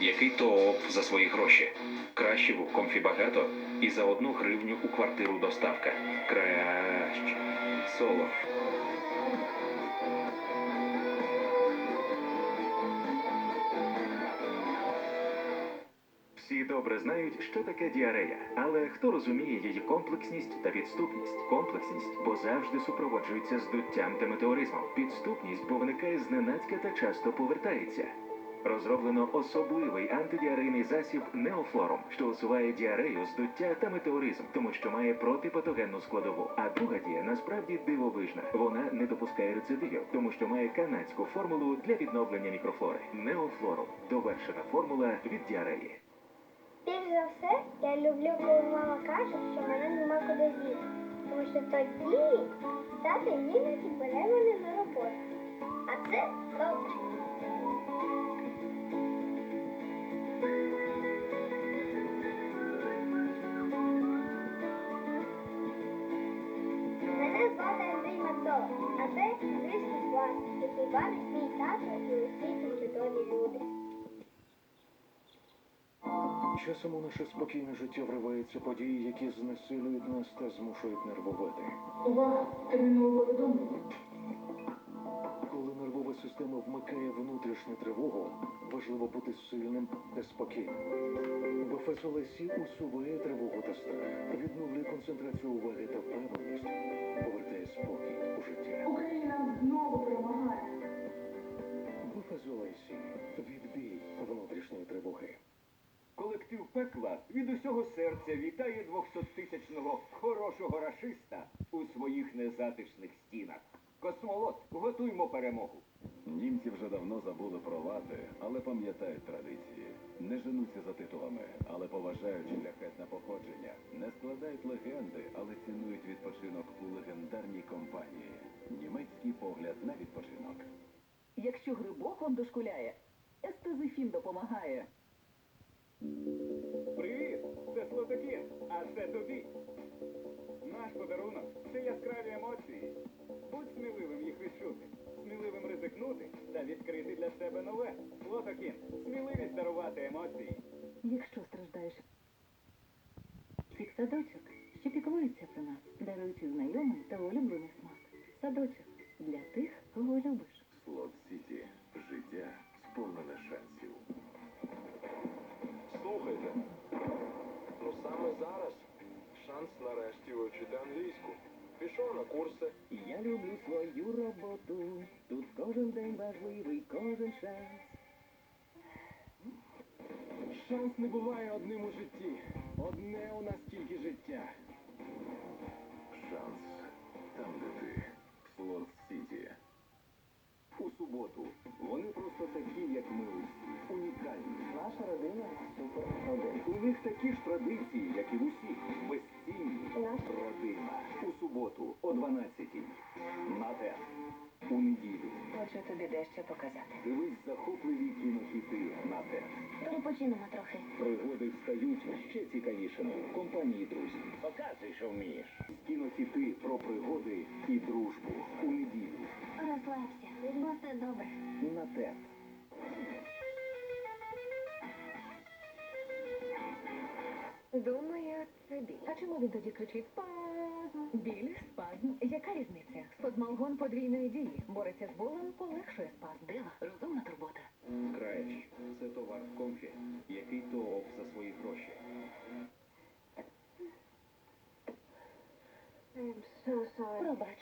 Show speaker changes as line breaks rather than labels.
Який ТООП за свої гроші? Краще в комфі багато і за одну гривню у квартиру доставка. Краще. Соло.
Всі добре знають, що таке діарея, але хто розуміє її комплексність та підступність? Комплексність, бо завжди супроводжується здуттям та метеоризмом. Підступність, бо виникає зненацька та часто повертається. Розроблено особливий антидіарейний засіб Неофлорум, що усуває діарею, здуття та метеоризм, тому що має протипатогенну складову. А друга дія насправді дивовижна. Вона не допускає рецидивів, тому що має канадську формулу для відновлення мікрофлори. Неофлорум довершена формула від діареї.
Більш за все, я люблю, коли мама каже, що мене нема куди діти. Тому що тоді тато іноді бере мене який мій тато і усі чудові люди.
Часом у наше спокійне життя вриваються події, які знесилюють нас та змушують нервувати.
Увага! Термінове повідомлення.
Коли нервова система вмикає внутрішню тривогу, важливо бути сильним та спокійним. БФС-Олесі усуває тривогу та страх, відновлює концентрацію уваги та впевненість, повертає спокій у життя.
Україна знову перемагає.
БФС-Олесі відбій внутрішньої тривоги.
Колектив пекла від усього серця вітає 200-тисячного хорошого рашиста у своїх незатишних стінах. Космолот, готуймо перемогу.
Німці вже давно забули про лати, але пам'ятають традиції. Не женуться за титулами, але поважають шляхетне походження. Не складають легенди, але цінують відпочинок у легендарній компанії. Німецький погляд на відпочинок.
Якщо грибок вам дошкуляє, естезифін допомагає.
Привіт! Це Слотокін, а це тобі. Наш подарунок це яскраві емоції. Будь сміливим їх відчути, сміливим ризикнути та відкрити для себе нове. Слотокін, сміливість дарувати емоції.
Якщо страждаєш. Цих садочок, що піклується про нас,
нарешті вивчити англійську. Пішов на курси,
Я люблю свою роботу. Тут кожен день важливий, кожен шанс.
Шанс не буває одним у житті. Одне у нас тільки життя.
Шанс там, де ти. Слот Сіті.
У суботу. Вони просто такі, як ми усі. Унікальні.
Наша родина супер.
У них такі ж традиції, як і в усіх. Родина. У суботу о 12-й. На ТЕН. У неділю.
Хочу тобі дещо показати.
Дивись захопливі кінохіти на ТЕН.
Перепочинемо трохи.
Пригоди стають ще цікавішими компанії друзів. Показуй, що вмієш. Кінохіти про пригоди і дружбу. У неділю.
Розслабся, бо все добре.
На ТЕН.
Думаю, А чому він тоді кричить спазм? Біль, спазм. Яка різниця? Спазмалгон подвійної дії. Бореться з болем, полегшує спазм. Дива, розумна турбота.
Краще. Це товар в комфі. Який ТООП за свої гроші?
I'm so sorry.
Пробач.